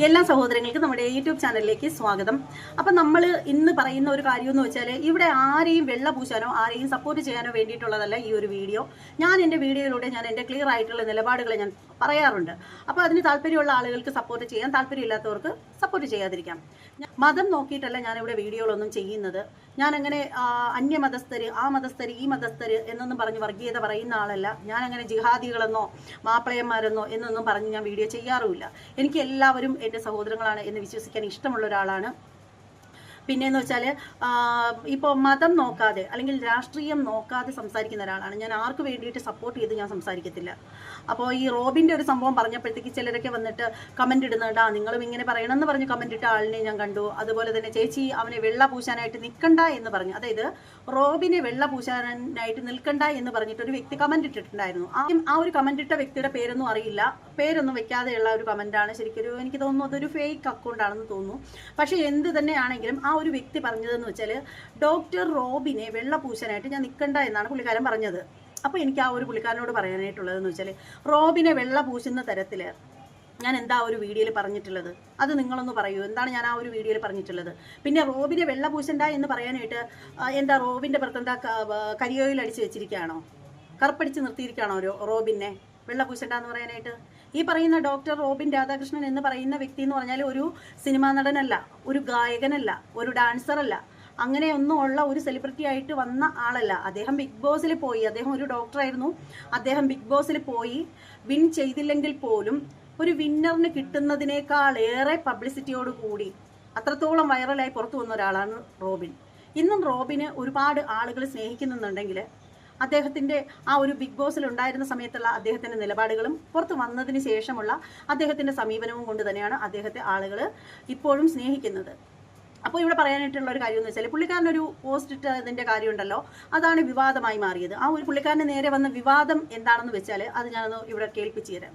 എല്ലാ സഹോദരങ്ങൾക്കും നമ്മുടെ യൂട്യൂബ് ചാനലിലേക്ക് സ്വാഗതം. അപ്പം നമ്മൾ ഇന്ന് പറയുന്ന ഒരു കാര്യം എന്ന് വെച്ചാൽ ഇവിടെ ആരെയും വെള്ള പൂശാനോ ആരെയും സപ്പോർട്ട് ചെയ്യാനോ വേണ്ടിയിട്ടുള്ളതല്ല ഈ ഒരു വീഡിയോ. ഞാൻ എന്റെ വീഡിയോയിലൂടെ ഞാൻ എന്റെ ക്ലിയർ ആയിട്ടുള്ള നിലപാടുകൾ ഞാൻ പറയാറുണ്ട്. അപ്പോൾ അതിന് താല്പര്യമുള്ള ആളുകൾക്ക് സപ്പോർട്ട് ചെയ്യാം. താല്പര്യമില്ലാത്തവർക്ക് സപ്പോർട്ട് ചെയ്യാതിരിക്കാം. മതം നോക്കിയിട്ടല്ല ഞാനിവിടെ വീഡിയോകളൊന്നും ചെയ്യുന്നത്. ഞാനങ്ങനെ അന്യമതസ്ഥര് ആ മതസ്ഥര് ഈ മതസ്ഥര് എന്നൊന്നും പറഞ്ഞ് വർഗീയത പറയുന്ന ആളല്ല. ഞാനങ്ങനെ ജിഹാദികളെന്നോ മാപ്പിളയന്മാരെന്നോ എന്നൊന്നും പറഞ്ഞ് ഞാൻ വീഡിയോ ചെയ്യാറുമില്ല. എനിക്ക് എല്ലാവരും എന്റെ സഹോദരങ്ങളാണ് എന്ന് വിശ്വസിക്കാൻ ഇഷ്ടമുള്ള ഒരാളാണ് പിന്നെന്ന് വെച്ചാൽ ഇപ്പോൾ മതം നോക്കാതെ അല്ലെങ്കിൽ രാഷ്ട്രീയം നോക്കാതെ സംസാരിക്കുന്ന ഒരാളാണ്. ഞാൻ ആർക്ക് വേണ്ടിയിട്ട് സപ്പോർട്ട് ചെയ്ത് ഞാൻ സംസാരിക്കത്തില്ല. അപ്പോൾ ഈ റോബിന്റെ ഒരു സംഭവം പറഞ്ഞപ്പോഴത്തേക്ക് ചിലരൊക്കെ വന്നിട്ട് കമന്റ് ഇടുന്നുണ്ട്. നിങ്ങളും ഇങ്ങനെ പറയണമെന്ന് പറഞ്ഞ് കമന്റ് ഇട്ട ആളിനെ ഞാൻ കണ്ടു. അതുപോലെ തന്നെ ചേച്ചി അവനെ വെള്ള പൂശാനായിട്ട് നിൽക്കണ്ട എന്ന് പറഞ്ഞു. അതായത് റോബിനെ വെള്ള പൂശാനായിട്ട് നിൽക്കണ്ട എന്ന് പറഞ്ഞിട്ട് ഒരു വ്യക്തി കമന്റ് ഇട്ടിട്ടുണ്ടായിരുന്നു. ആദ്യം ആ ഒരു കമന്റ് ഇട്ട വ്യക്തിയുടെ പേരൊന്നും അറിയില്ല. പേരൊന്നും വെക്കാതെയുള്ള ഒരു കമന്റാണ് ശരിക്കും എനിക്ക് തോന്നുന്നു അതൊരു ഫേക്ക് അക്കൗണ്ട് ആണെന്ന് തോന്നുന്നു. പക്ഷേ എന്ത് തന്നെയാണെങ്കിലും ആ ഒരു വ്യക്തി പറഞ്ഞതെന്ന് വെച്ചാൽ ഡോക്ടർ റോബിനെ വെള്ള പൂശാനായിട്ട് ഞാൻ നിൽക്കണ്ട എന്നാണ് പുള്ളിക്കാരൻ പറഞ്ഞത്. അപ്പോൾ എനിക്ക് ആ ഒരു പുള്ളിക്കാരനോട് പറയാനായിട്ടുള്ളതെന്ന് വെച്ചാൽ റോബിനെ വെള്ള പൂശുന്ന തരത്തിൽ ഞാൻ എന്താ ഒരു വീഡിയോയിൽ പറഞ്ഞിട്ടുള്ളത്? അത് നിങ്ങളൊന്ന് പറയൂ. എന്താണ് ഞാൻ ആ ഒരു വീഡിയോയിൽ പറഞ്ഞിട്ടുള്ളത്? പിന്നെ റോബിനെ വെള്ള പൂശണ്ട എന്ന് പറയാനായിട്ട് എന്താ റോബിന്റെ പുറത്തെന്താ കരിയോയിൽ അടിച്ച് വെച്ചിരിക്കുകയാണോ? കറുപ്പടിച്ച് നിർത്തിയിരിക്കുകയാണോ റോബിനെ? വെള്ള പൂശണ്ട എന്ന് പറയാനായിട്ട്. ഈ പറയുന്ന ഡോക്ടർ റോബിൻ രാധാകൃഷ്ണൻ എന്ന് പറയുന്ന വ്യക്തി എന്ന് പറഞ്ഞാൽ ഒരു സിനിമാ നടനല്ല ഒരു ഗായകനല്ല ഒരു ഡാൻസറല്ല. അങ്ങനെ ഒന്നും ഉള്ള ഒരു സെലിബ്രിറ്റി ആയിട്ട് വന്ന ആളല്ല. അദ്ദേഹം ബിഗ് ബോസിൽ പോയി. അദ്ദേഹം ഒരു ഡോക്ടറായിരുന്നു അദ്ദേഹം ബിഗ് ബോസിൽ പോയി. വിൻ ചെയ്തില്ലെങ്കിൽ പോലും ഒരു വിന്നറിന് കിട്ടുന്നതിനേക്കാൾ ഏറെ പബ്ലിസിറ്റിയോട് കൂടി അത്രത്തോളം വൈറലായി പുറത്തു വന്ന ഒരാളാണ് റോബിൻ. ഇന്നും റോബിന് ഒരുപാട് ആളുകൾ സ്നേഹിക്കുന്നുണ്ടെങ്കിൽ അദ്ദേഹത്തിന്റെ ആ ഒരു ബിഗ് ബോസിൽ ഉണ്ടായിരുന്ന സമയത്തുള്ള അദ്ദേഹത്തിന്റെ നിലപാടുകളും പുറത്ത് വന്നതിന് ശേഷമുള്ള അദ്ദേഹത്തിന്റെ സമീപനവും കൊണ്ട് തന്നെയാണ് അദ്ദേഹത്തെ ആളുകൾ ഇപ്പോഴും സ്നേഹിക്കുന്നത്. അപ്പോൾ ഇവിടെ പറയാനായിട്ടുള്ള ഒരു കാര്യം എന്ന് വെച്ചാൽ പുള്ളിക്കാരനൊരു പോസ്റ്റ് ഇട്ടതിന്റെ കാര്യമുണ്ടല്ലോ. അതാണ് വിവാദമായി മാറിയത്. ആ ഒരു പുള്ളിക്കാരന് നേരെ വന്ന വിവാദം എന്താണെന്ന് വെച്ചാൽ അത് ഞാനൊന്ന് ഇവിടെ കേൾപ്പിച്ചു തരാം.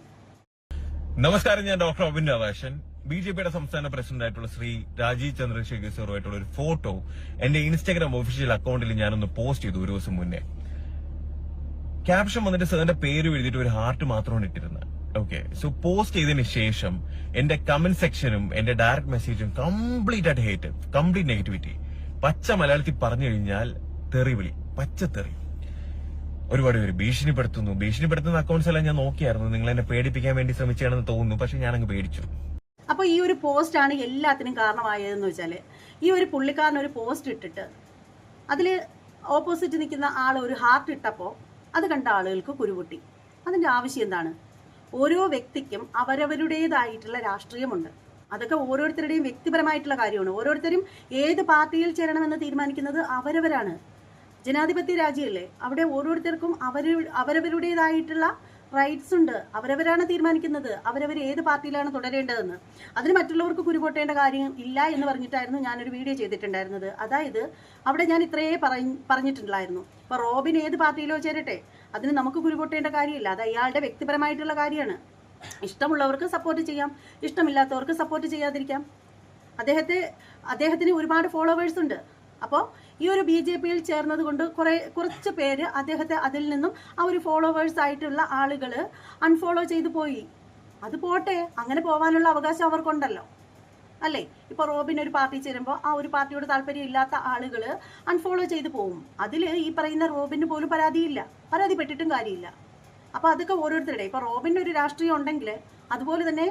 നമസ്കാരം ഞാൻ doctor Abin Radhakrishnan. B J പിയുടെ സംസ്ഥാന പ്രസിഡന്റ് ആയിട്ടുള്ള ശ്രീ രാജീവ് ചന്ദ്രശേഖർ സാറുമായിട്ടുള്ള ഒരു ഫോട്ടോ എന്റെ ഇൻസ്റ്റാഗ്രാം ഒഫീഷ്യൽ അക്കൗണ്ടിൽ ഞാനൊന്ന് പോസ്റ്റ് ചെയ്തു ഒരു ദിവസം മുന്നേ. ക്യാപ്ഷൻ വന്നിട്ട് സാറിന്റെ പേര് എഴുതിയിട്ട് ഒരു ഹാർട്ട് മാത്രമാണ് ഇട്ടിരുന്നത്. ഓക്കെ സോ പോസ്റ്റ് ചെയ്തതിന് ശേഷം എന്റെ കമന്റ് സെക്ഷനും എന്റെ ഡയറക്ട് മെസ്സേജും കംപ്ലീറ്റ് ആയിട്ട് ഹേറ്റ് കംപ്ലീറ്റ് നെഗറ്റിവിറ്റി പച്ച മലയാളത്തിൽ പറഞ്ഞു കഴിഞ്ഞാൽ തെറിവിളി പച്ച തെറി. ഒരുപാട് പേര് ഭീഷണിപ്പെടുത്തുന്നു. ഭീഷണിപ്പെടുത്തുന്ന അക്കൗണ്ട്സ് എല്ലാം ഞാൻ നോക്കിയായിരുന്നു. നിങ്ങൾ എന്നെ പേടിപ്പിക്കാൻ വേണ്ടി ശ്രമിച്ചാണെന്ന് തോന്നുന്നു. പക്ഷെ ഞാൻ അങ്ങ് പേടിച്ചു. അപ്പൊ ഈ ഒരു പോസ്റ്റ് ആണ് എല്ലാത്തിനും കാരണമായതെന്ന് വെച്ചാൽ ഈ ഒരു പുള്ളിക്കാരൻ ഒരു പോസ്റ്റ് ഇട്ടിട്ട് അതിൽ ഓപ്പോസിറ്റ് നിൽക്കുന്ന ആൾ ഒരു ഹാർട്ട് ഇട്ടപ്പോൾ അത് കണ്ട ആളുകൾക്ക് കുരുപൊട്ടി. അതിന്റെ ആവശ്യം എന്താണ്? ഓരോ വ്യക്തിക്കും അവരവരുടേതായിട്ടുള്ള രാഷ്ട്രീയമുണ്ട്. അതൊക്കെ ഓരോരുത്തരുടെയും വ്യക്തിപരമായിട്ടുള്ള കാര്യമാണ്. ഓരോരുത്തരും ഏത് പാർട്ടിയിൽ ചേരണമെന്ന് തീരുമാനിക്കുന്നത് അവരവരാണ്. ജനാധിപത്യ രാജ്യമല്ലേ അവിടെ ഓരോരുത്തർക്കും അവർ അവരവരുടേതായിട്ടുള്ള റൈറ്റ്സ് ഉണ്ട്. അവരവരാണ് തീരുമാനിക്കുന്നത്. അവരവർ ഏത് പാർട്ടിയിലാണ് തുടരേണ്ടതെന്ന്. അതിന് മറ്റുള്ളവർക്ക് കുരുപൊട്ടേണ്ട കാര്യം ഇല്ല എന്ന് പറഞ്ഞിട്ടായിരുന്നു ഞാനൊരു വീഡിയോ ചെയ്തിട്ടുണ്ടായിരുന്നത്. അതായത് അവിടെ ഞാൻ ഇത്രയേ പറഞ്ഞിട്ടുണ്ടായിരുന്നു. അപ്പോൾ റോബിൻ ഏത് പാർട്ടിയിലോ ചേരട്ടെ അതിന് നമുക്ക് കുരുപൊട്ടേണ്ട കാര്യമില്ല. അത് അയാളുടെ വ്യക്തിപരമായിട്ടുള്ള കാര്യമാണ്. ഇഷ്ടമുള്ളവർക്ക് സപ്പോർട്ട് ചെയ്യാം. ഇഷ്ടമില്ലാത്തവർക്ക് സപ്പോർട്ട് ചെയ്യാതിരിക്കാം. അദ്ദേഹത്തെ അദ്ദേഹത്തിന് ഒരുപാട് ഫോളോവേഴ്സ് ഉണ്ട്. അപ്പോൾ ഈ ഒരു ബി ജെ പിയിൽ ചേർന്നത് കൊണ്ട് കുറേ കുറച്ച് പേര് അദ്ദേഹത്തെ അതിൽ നിന്നും ആ ഒരു ഫോളോവേഴ്സ് ആയിട്ടുള്ള ആളുകൾ അൺഫോളോ ചെയ്തു പോയി. അത് പോട്ടെ അങ്ങനെ പോകാനുള്ള അവകാശം അവർക്കുണ്ടല്ലോ. അല്ലേ? ഇപ്പോൾ റോബിൻ ഒരു പാർട്ടി ചേരുമ്പോൾ ആ ഒരു പാർട്ടിയോട് താല്പര്യം ഇല്ലാത്ത ആളുകൾ അൺഫോളോ ചെയ്തു പോകും അതിൽ ഈ പറയുന്ന റോബിന് പോലും പരാതിയില്ല. പരാതിപ്പെട്ടിട്ടും കാര്യമില്ല. അപ്പോൾ അതൊക്കെ ഓരോരുത്തരുടെ. ഇപ്പോൾ റോബിന്റെ ഒരു രാഷ്ട്രീയം ഉണ്ടെങ്കിൽ അതുപോലെ തന്നെ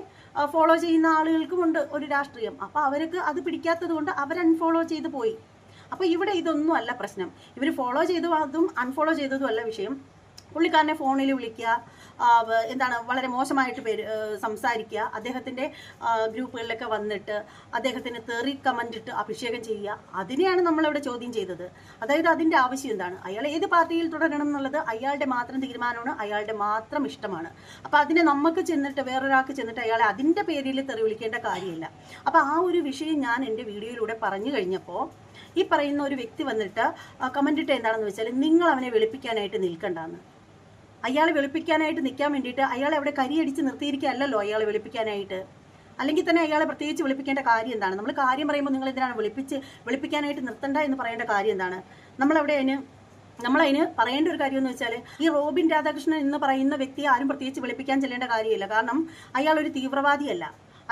ഫോളോ ചെയ്യുന്ന ആളുകൾക്കും ഉണ്ട് ഒരു രാഷ്ട്രീയം. അപ്പോൾ അവർക്ക് അത് പിടിക്കാത്തത് കൊണ്ട് അവർ അൺഫോളോ ചെയ്തു പോയി. അപ്പോൾ ഇവിടെ ഇതൊന്നും അല്ല പ്രശ്നം. ഇവർ ഫോളോ ചെയ്തു അതും അൺഫോളോ ചെയ്തതും അല്ല വിഷയം. പുള്ളിക്കാരനെ ഫോണിൽ വിളിക്കുക എന്താണ് വളരെ മോശമായിട്ട് പേര് സംസാരിക്കുക അദ്ദേഹത്തിന്റെ ഗ്രൂപ്പുകളിലൊക്കെ വന്നിട്ട് അദ്ദേഹത്തിന് തെറി കമന്റ് ഇട്ട് അഭിഷേകം ചെയ്യുക. അതിനെയാണ് നമ്മളിവിടെ ചോദ്യം ചെയ്തത്. അതായത് അതിന്റെ ആവശ്യം എന്താണ്? അയാൾ ഏത് പാർട്ടിയിൽ തുടരണം എന്നുള്ളത് അയാളുടെ മാത്രം തീരുമാനമാണ് അയാളുടെ മാത്രം ഇഷ്ടമാണ്. അപ്പോൾ അതിനെ നമുക്ക് ചെന്നിട്ട് വേറൊരാൾക്ക് ചെന്നിട്ട് അയാളെ അതിന്റെ പേരിൽ തെറി വിളിക്കേണ്ട കാര്യമില്ല. അപ്പോൾ ആ ഒരു വിഷയം ഞാൻ എന്റെ വീഡിയോയിലൂടെ പറഞ്ഞു കഴിഞ്ഞപ്പോൾ ഈ പറയുന്ന ഒരു വ്യക്തി വന്നിട്ട് കമന്റ് ഇട്ട് എന്താണെന്ന് വെച്ചാൽ നിങ്ങൾ അവനെ വെളുപ്പിക്കാനായിട്ട് നിൽക്കണ്ടെന്ന്. അയാളെ വെളുപ്പിക്കാനായിട്ട് നിൽക്കാൻ വേണ്ടിയിട്ട് അയാളെ അവിടെ കരിയടിച്ച് നിർത്തിയിരിക്കുകയല്ലോ അയാളെ വെളുപ്പിക്കാനായിട്ട്. അല്ലെങ്കിൽ തന്നെ അയാളെ പ്രത്യേകിച്ച് വിളിപ്പിക്കേണ്ട കാര്യം എന്താണ്? നമ്മൾ കാര്യം പറയുമ്പോൾ നിങ്ങൾ എന്തിനാണ് വിളിപ്പിച്ച് വിളിപ്പിക്കാനായിട്ട് നിർത്തണ്ട എന്ന് പറയേണ്ട കാര്യം എന്താണ്? നമ്മളവിടെ അതിന് നമ്മളതിന് പറയേണ്ട ഒരു കാര്യം എന്ന് വെച്ചാൽ ഈ റോബിൻ രാധാകൃഷ്ണൻ എന്ന് പറയുന്ന വ്യക്തിയെ ആരും പ്രത്യേകിച്ച് വിളിപ്പിക്കാൻ ചെല്ലേണ്ട കാര്യമില്ല. കാരണം അയാൾ ഒരു തീവ്രവാദിയല്ല.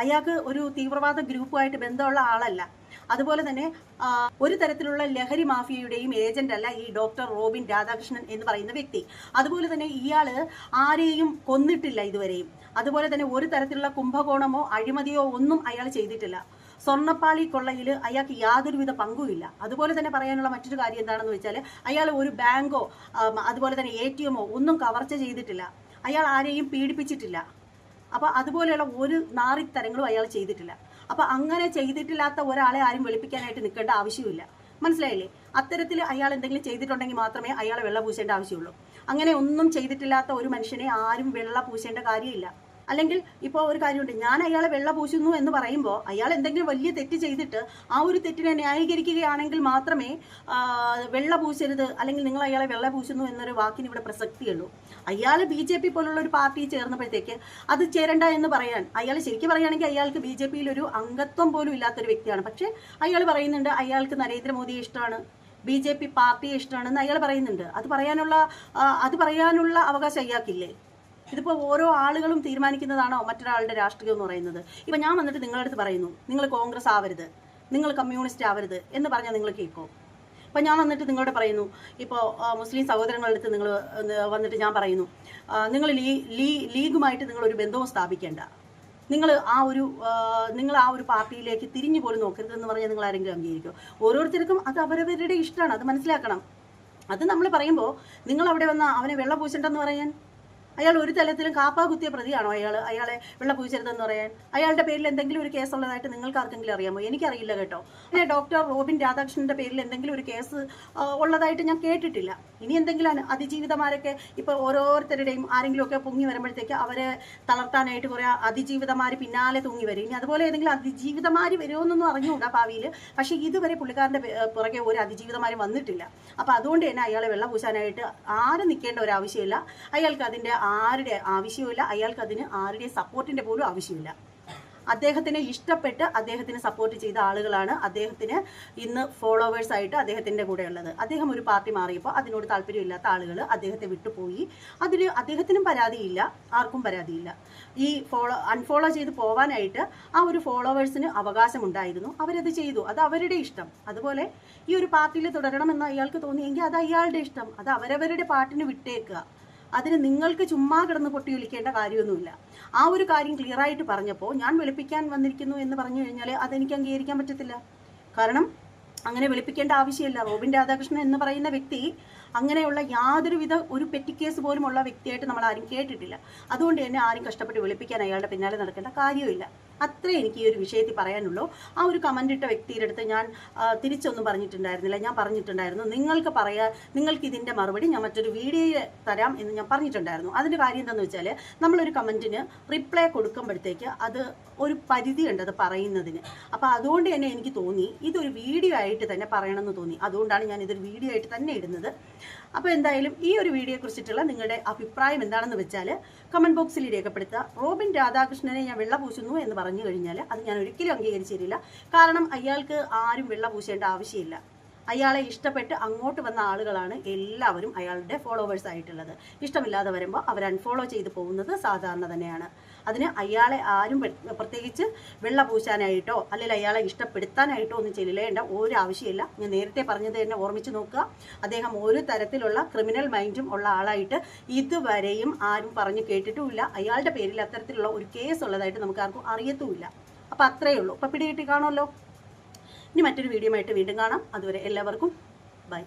അയാൾക്ക് ഒരു തീവ്രവാദ ഗ്രൂപ്പുമായിട്ട് ബന്ധമുള്ള ആളല്ല. അതുപോലെ തന്നെ ഒരു തരത്തിലുള്ള ലഹരി മാഫിയയുടെയും ഏജന്റ് അല്ല ഈ ഡോക്ടർ റോബിൻ രാധാകൃഷ്ണൻ എന്ന് പറയുന്ന വ്യക്തി. അതുപോലെ തന്നെ ഇയാൾ ആരെയും കൊന്നിട്ടില്ല ഇതുവരെയും. അതുപോലെ തന്നെ ഒരു തരത്തിലുള്ള കുംഭകോണമോ അഴിമതിയോ ഒന്നും അയാൾ ചെയ്തിട്ടില്ല. സ്വർണപ്പാളി കൊള്ളയിൽ അയാൾക്ക് യാതൊരുവിധ പങ്കുമില്ല. അതുപോലെ തന്നെ പറയാനുള്ള മറ്റൊരു കാര്യം എന്താണെന്ന് വെച്ചാൽ അയാൾ ഒരു ബാങ്കോ അതുപോലെ തന്നെ എ ടി എമ്മോ ഒന്നും കവർച്ച ചെയ്തിട്ടില്ല. അയാൾ ആരെയും പീഡിപ്പിച്ചിട്ടില്ല. അപ്പോൾ അതുപോലെയുള്ള ഒരു നാറിത്തരങ്ങളും അയാൾ ചെയ്തിട്ടില്ല. അപ്പോൾ അങ്ങനെ ചെയ്തിട്ടില്ലാത്ത ഒരാളെ ആരും വെളുപ്പിക്കാനായിട്ട് നിൽക്കേണ്ട ആവശ്യമില്ല മനസ്സിലായില്ലേ? അത്തരത്തിൽ അയാൾ എന്തെങ്കിലും ചെയ്തിട്ടുണ്ടെങ്കിൽ മാത്രമേ അയാളെ വെള്ള പൂശേണ്ട ആവശ്യമുള്ളൂ. അങ്ങനെ ഒന്നും ചെയ്തിട്ടില്ലാത്ത ഒരു മനുഷ്യനെ ആരും വെള്ള പൂശേണ്ട കാര്യമില്ല. അല്ലെങ്കിൽ ഇപ്പോൾ ഒരു കാര്യമുണ്ട്. ഞാൻ അയാളെ വെള്ള പൂശുന്നു എന്ന് പറയുമ്പോൾ അയാൾ എന്തെങ്കിലും വലിയ തെറ്റ് ചെയ്തിട്ട് ആ ഒരു തെറ്റിനെ ന്യായീകരിക്കുകയാണെങ്കിൽ മാത്രമേ വെള്ള പൂശരുത് അല്ലെങ്കിൽ നിങ്ങൾ അയാളെ വെള്ള പൂശുന്നു എന്നൊരു വാക്കിന് ഇവിടെ പ്രസക്തിയുള്ളൂ. അയാൾ ബി ജെ പി പോലുള്ള ഒരു പാർട്ടി ചേർന്നപ്പോഴത്തേക്ക് അത് ചേരണ്ട എന്ന് പറയാൻ അയാൾ ശരിക്കും പറയുകയാണെങ്കിൽ അയാൾക്ക് ബി ജെ പിയിൽ ഒരു അംഗത്വം പോലും ഇല്ലാത്തൊരു വ്യക്തിയാണ്. പക്ഷേ അയാൾ പറയുന്നുണ്ട് അയാൾക്ക് നരേന്ദ്രമോദിയെ ഇഷ്ടമാണ് ബി ജെ പി പാർട്ടിയെ ഇഷ്ടമാണെന്ന് അയാൾ പറയുന്നുണ്ട്. അത് പറയാനുള്ള അത് പറയാനുള്ള അവകാശം അയാൾക്കില്ലേ? ഇതിപ്പോൾ ഓരോ ആളുകളും തീരുമാനിക്കുന്നതാണോ മറ്റൊരാളുടെ രാഷ്ട്രീയം എന്ന് പറയുന്നത്? ഇപ്പം ഞാൻ വന്നിട്ട് നിങ്ങളുടെ അടുത്ത് പറയുന്നു നിങ്ങൾ കോൺഗ്രസ് ആവരുത് നിങ്ങൾ കമ്മ്യൂണിസ്റ്റ് ആവരുത് എന്ന് പറഞ്ഞാൽ നിങ്ങൾ കേൾക്കും? ഇപ്പം ഞാൻ വന്നിട്ട് നിങ്ങളോട് പറയുന്നു ഇപ്പോൾ മുസ്ലിം സഹോദരങ്ങളുടെ അടുത്ത് നിങ്ങൾ വന്നിട്ട് ഞാൻ പറയുന്നു നിങ്ങൾ ലീ ലീ ലീഗുമായിട്ട് നിങ്ങളൊരു ബന്ധവും സ്ഥാപിക്കേണ്ട. നിങ്ങൾ ആ ഒരു നിങ്ങൾ ആ ഒരു പാർട്ടിയിലേക്ക് തിരിഞ്ഞു പോലും നോക്കരുതെന്ന് പറഞ്ഞാൽ നിങ്ങൾ ആരെങ്കിലും അംഗീകരിക്കും? ഓരോരുത്തർക്കും അത് അവരവരുടെ ഇഷ്ടമാണ് അത് മനസ്സിലാക്കണം. അത് നമ്മൾ പറയുമ്പോൾ നിങ്ങൾ അവിടെ വന്ന അവനെ വെള്ളം പൂശണ്ടെന്ന് പറയാൻ? അയാൾ ഒരു തലത്തിലും കാപ്പാ കുത്തിയ പ്രതിയാണോ അയാൾ അയാളെ വെള്ള പൂച്ചരുതെന്ന് പറയാൻ അയാളുടെ പേരിൽ എന്തെങ്കിലും ഒരു കേസ് ഉള്ളതായിട്ട് നിങ്ങൾക്ക് ആർക്കെങ്കിലും അറിയാമോ? എനിക്കറിയില്ല കേട്ടോ. പിന്നെ ഡോക്ടർ റോബിൻ രാധാകൃഷ്ണന്റെ പേരിൽ എന്തെങ്കിലും ഒരു കേസ് ഉള്ളതായിട്ട് ഞാൻ കേട്ടിട്ടില്ല. ഇനി എന്തെങ്കിലും അതിജീവിതമാരൊക്കെ ഇപ്പോൾ ഓരോരുത്തരുടെയും ആരെങ്കിലും ഒക്കെ പൊങ്ങി വരുമ്പോഴത്തേക്ക് അവരെ തളർത്താനായിട്ട് കുറേ അതിജീവിതമാർ പിന്നാലെ തൂങ്ങി വരും. ഇനി അതുപോലെ ഏതെങ്കിലും അതിജീവിതമാർ വരുമെന്നൊന്നും അറിഞ്ഞുകൂടാ ഭാവിയിൽ പക്ഷേ ഇതുവരെ പുള്ളിക്കാരന്റെ പുറകെ ഒരു അതിജീവിതമാരും വന്നിട്ടില്ല. അപ്പോൾ അതുകൊണ്ട് തന്നെ അയാളെ വെള്ളം പൂശാനായിട്ട് ആരും നിൽക്കേണ്ട ഒരു ആവശ്യമില്ല അയാൾക്ക് അതിന്റെ ആരുടെ ആവശ്യമില്ല അയാൾക്ക് അതിന് ആരുടെ സപ്പോർട്ടിന്റെ പോലും ആവശ്യമില്ല. അദ്ദേഹത്തിനെ ഇഷ്ടപ്പെട്ട് അദ്ദേഹത്തിന് സപ്പോർട്ട് ചെയ്ത ആളുകളാണ് അദ്ദേഹത്തിന് ഇന്ന് ഫോളോവേഴ്സ് ആയിട്ട് അദ്ദേഹത്തിന്റെ കൂടെ ഉള്ളത് അദ്ദേഹം ഒരു പാർട്ടി മാറിയപ്പോൾ അതിനോട് താല്പര്യമില്ലാത്ത ആളുകൾ അദ്ദേഹത്തെ വിട്ടുപോയി. അതിൽ അദ്ദേഹത്തിനും പരാതിയില്ല ആർക്കും പരാതിയില്ല. ഈ ഫോളോ അൺഫോളോ ചെയ്ത് പോവാനായിട്ട് ആ ഒരു ഫോളോവേഴ്സിന് അവകാശമുണ്ടായിരുന്നു. അവരത് ചെയ്തു. അത് അവരുടെ ഇഷ്ടം. അതുപോലെ ഈ ഒരു പാർട്ടിയിൽ തുടരണമെന്ന് അയാൾക്ക് തോന്നിയെങ്കിൽ അത് അയാളുടെ ഇഷ്ടം. അത് അവരവരുടെ പാട്ടിന് വിട്ടേക്കുക. അതിന് നിങ്ങൾക്ക് ചുമ്മാ കിടന്ന് പൊട്ടിയൊലിക്കേണ്ട കാര്യമൊന്നുമില്ല. ആ ഒരു കാര്യം ക്ലിയർ ആയിട്ട് പറഞ്ഞപ്പോൾ ഞാൻ വെളുപ്പിക്കാൻ വന്നിരിക്കുന്നു എന്ന് പറഞ്ഞു കഴിഞ്ഞാൽ അതെനിക്ക് അംഗീകരിക്കാൻ പറ്റത്തില്ല. കാരണം അങ്ങനെ വെളുപ്പിക്കേണ്ട ആവശ്യമില്ല. റോബിൻ രാധാകൃഷ്ണൻ എന്ന് പറയുന്ന വ്യക്തി അങ്ങനെയുള്ള യാതൊരുവിധ ഒരു പെറ്റി കേസ് പോലും ഉള്ള വ്യക്തിയായിട്ട് നമ്മൾ ആരും കേട്ടിട്ടില്ല. അതുകൊണ്ട് തന്നെ ആരും കഷ്ടപ്പെട്ട് വിളിപ്പിക്കാൻ അയാളുടെ പിന്നാലെ നടക്കേണ്ട കാര്യമില്ല. അത്രേ എനിക്ക് ഈ ഒരു വിഷയത്തിൽ പറയാനുള്ളൂ. ആ ഒരു കമന്റ് ഇട്ട വ്യക്തിയുടെ അടുത്ത് ഞാൻ തിരിച്ചൊന്നും പറഞ്ഞിട്ടുണ്ടായിരുന്നില്ല. ഞാൻ പറഞ്ഞിട്ടുണ്ടായിരുന്നു നിങ്ങൾക്ക് പറയാ നിങ്ങൾക്ക് ഇതിന്റെ മറുപടി ഞാൻ മറ്റൊരു വീഡിയോയിൽ തരാം എന്ന് ഞാൻ പറഞ്ഞിട്ടുണ്ടായിരുന്നു. അതിന്റെ കാര്യം എന്താണെന്ന് വെച്ചാൽ നമ്മളൊരു കമന്റിന് റിപ്ലൈ കൊടുക്കുമ്പോഴത്തേക്ക് അത് ഒരു പരിധിയുണ്ട് അത് പറയുന്നതിന്. അപ്പോൾ അതുകൊണ്ട് തന്നെ എനിക്ക് തോന്നി ഇതൊരു വീഡിയോ ആയിട്ട് തന്നെ പറയണമെന്ന് തോന്നി. അതുകൊണ്ടാണ് ഞാൻ ഇതൊരു വീഡിയോ ആയിട്ട് തന്നെ ഇടുന്നത്. അപ്പോൾ എന്തായാലും ഈ ഒരു വീഡിയോയെ കുറിച്ചിട്ടുള്ള നിങ്ങളുടെ അഭിപ്രായം എന്താണെന്ന് വെച്ചാൽ കമന്റ് ബോക്സിൽ രേഖപ്പെടുത്തുക. റോബിൻ രാധാകൃഷ്ണനെ ഞാൻ വെള്ള പൂശുന്നു എന്ന് പറഞ്ഞു കഴിഞ്ഞാൽ അത് ഞാൻ ഒരിക്കലും അംഗീകരിച്ചിട്ടില്ല. കാരണം അയാൾക്ക് ആരും വെള്ള പൂശേണ്ട ആവശ്യമില്ല. അയാളെ ഇഷ്ടപ്പെട്ട് അങ്ങോട്ട് വന്ന ആളുകളാണ് എല്ലാവരും അയാളുടെ ഫോളോവേഴ്സ് ആയിട്ടുള്ളത്. ഇഷ്ടമില്ലാതെ വരുമ്പോൾ അവർ അൺഫോളോ ചെയ്ത് പോകുന്നത് സാധാരണ തന്നെയാണ്. അതിന് അയാളെ ആരും പ്ര- പ്രത്യേകിച്ച് വെള്ള പൂശാനായിട്ടോ അല്ലെങ്കിൽ അയാളെ ഇഷ്ടപ്പെടുത്താനായിട്ടോ ഒന്നും ചെല്ലേണ്ട ഒരു ആവശ്യമില്ല. ഞാൻ നേരത്തെ പറഞ്ഞത് തന്നെ ഓർമ്മിച്ച് നോക്കുക. അദ്ദേഹം ഒരു തരത്തിലുള്ള ക്രിമിനൽ മൈൻഡും ഉള്ള ആളായിട്ട് ഇതുവരെയും ആരും പറഞ്ഞു കേട്ടിട്ടുമില്ല. അയാളുടെ പേരിൽ അത്തരത്തിലുള്ള ഒരു കേസ് ഉള്ളതായിട്ട് നമുക്ക് ആർക്കും അറിയത്തുമില്ല. അപ്പം അത്രയേ ഉള്ളൂ. അപ്പം പിടികിട്ടി കാണുമല്ലോ. ഇനി മറ്റൊരു വീഡിയോ ആയിട്ട് വീണ്ടും കാണാം. അതുവരെ എല്ലാവർക്കും ബൈ